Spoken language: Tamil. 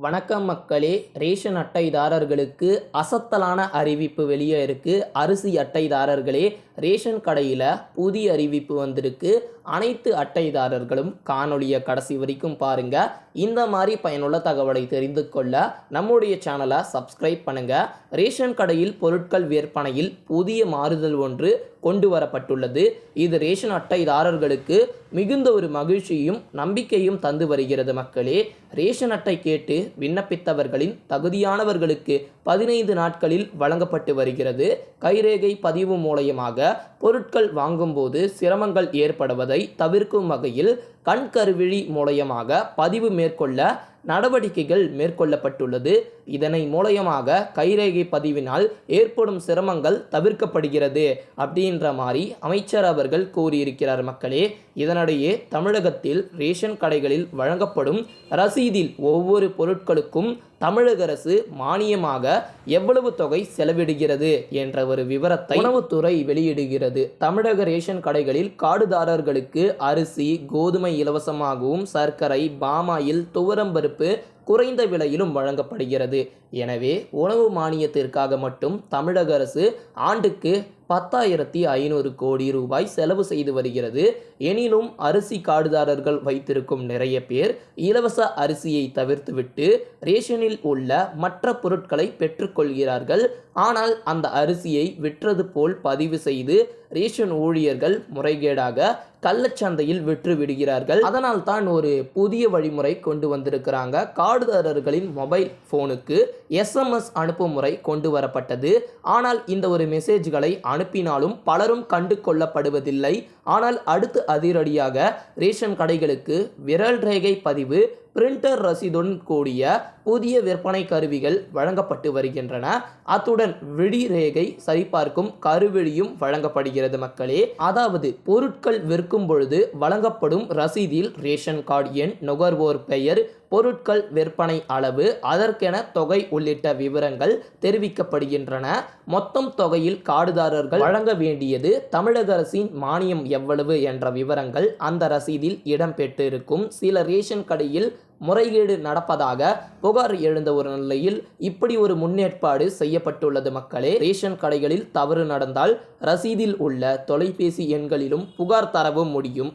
வணக்கம் மக்களே ரேஷன் அட்டைதாரர்களுக்கு அசத்தலான அறிவிப்பு வெளியே இருக்குது அரிசி அட்டைதாரர்களே ரேஷன் கடையில் புதிய அறிவிப்பு வந்திருக்கு. அனைத்து அட்டைதாரர்களும் காணொலியை கடைசி வரைக்கும் பாருங்க. இந்த மாதிரி பயனுள்ள தகவலை தெரிந்து கொள்ள நம்முடைய சேனலை சப்ஸ்கிரைப் பண்ணுங்கள் ரேஷன் கடையில் பொருட்கள் விற்பனையில் புதிய மாறுதல் ஒன்று கொண்டு வரப்பட்டுள்ளது இது ரேஷன் அட்டைதாரர்களுக்கு மிகுந்த ஒரு மகிழ்ச்சியும் நம்பிக்கையும் தந்து வருகிறது மக்களே. ரேஷன் அட்டை கேட்டு விண்ணப்பித்தவர்களின் தகுதியானவர்களுக்கு பதினைந்து நாட்களில் வழங்கப்பட்டு வருகிறது. கைரேகை பதிவு மூலயமாக பொருட்கள் வாங்கும்போது சிரமங்கள் ஏற்படுவதை தவிர்க்கும் வகையில் கண்கருவிழி மூலயமாக பதிவு மேற்கொள்ள நடவடிக்கைகள் மேற்கொள்ளப்பட்டுள்ளது. இதனை மூலயமாக கைரேகை பதிவினால் ஏற்படும் சிரமங்கள் தவிர்க்கப்படுகிறது அப்படின்ற மாதிரி அமைச்சர் அவர்கள் கூறியிருக்கிறார் மக்களே. இதனிடையே தமிழகத்தில் ரேஷன் கடைகளில் வழங்கப்படும் ரசீதில் ஒவ்வொரு பொருட்களுக்கும் தமிழக அரசு மானியமாக எவ்வளவு தொகை செலவிடுகிறது என்ற ஒரு விவரத்தை உணவுத்துறை வெளியிடுகிறது. தமிழக ரேஷன் கடைகளில் காடுதாரர்களுக்கு அரிசி கோதுமை இலவசமாகவும் சர்க்கரை பாமாயில் துவரம்பருப்பு குறைந்த விலையிலும் வழங்கப்படுகிறது. எனவே உணவு மானியத்திற்காக மட்டும் தமிழக அரசு ஆண்டுக்கு பத்தாயிரத்தி ஐநூறு கோடி ரூபாய் செலவு செய்து வருகிறது. எனினும் அரிசி காடுதாரர்கள் வைத்திருக்கும் நிறைய பேர் இலவச அரிசியை தவிர்த்துவிட்டு ரேஷனில் உள்ள மற்ற பொருட்களை பெற்றுக்கொள்கிறார்கள். ஆனால் அந்த அரிசியை விற்றது போல் பதிவு செய்து ரேஷன் ஊழியர்கள் முறைகேடாக கள்ளச்சந்தையில் விற்று விடுகிறார்கள் அதனால் தான் ஒரு புதிய வழிமுறை கொண்டு வந்திருக்கிறாங்க. கார்டுதாரர்களின் மொபைல் ஃபோனுக்கு எஸ்எம்எஸ் அனுப்பும் முறை கொண்டு வரப்பட்டது. ஆனால் இந்த ஒரு மெசேஜ்களை அனுப்பினாலும் பலரும் கண்டு கொள்ளப்படுவதில்லை. ஆனால் அடுத்து அதிரடியாக ரேஷன் கடைகளுக்கு விரல் ரேகை பதிவு பிரிண்டர் ரசீதுடன் கூடிய புதிய விற்பனை கருவிகள் வழங்கப்பட்டு வருகின்றன. அத்துடன் விடிரேகை சரிபார்க்கும் கருவிழியும் வழங்கப்படுகிறது மக்களே. அதாவது பொருட்கள் விற்கும் பொழுது வழங்கப்படும் ரசீதில் ரேஷன் கார்டு எண் நுகர்வோர் பெயர் பொருட்கள் விற்பனை அளவு அதற்கென தொகை உள்ளிட்ட விவரங்கள் தெரிவிக்கப்படுகின்றன. மொத்தம் தொகையில் கார்டுதாரர்கள் வழங்க வேண்டியது தமிழக அரசின் மானியம் எவ்வளவு என்ற விவரங்கள் அந்த ரசீதில் இடம்பெற்றிருக்கும். சில ரேஷன் கடையில் முறைகேடு நடப்பதாக புகார் எழுந்த ஒரு நிலையில் இப்படி ஒரு முன்னேற்பாடு செய்யப்பட்டுள்ளது மக்களே. ரேஷன் கடைகளில் தவறு நடந்தால் ரசீதில் உள்ள தொலைபேசி எண்களிலும் புகார் தரவும் முடியும்.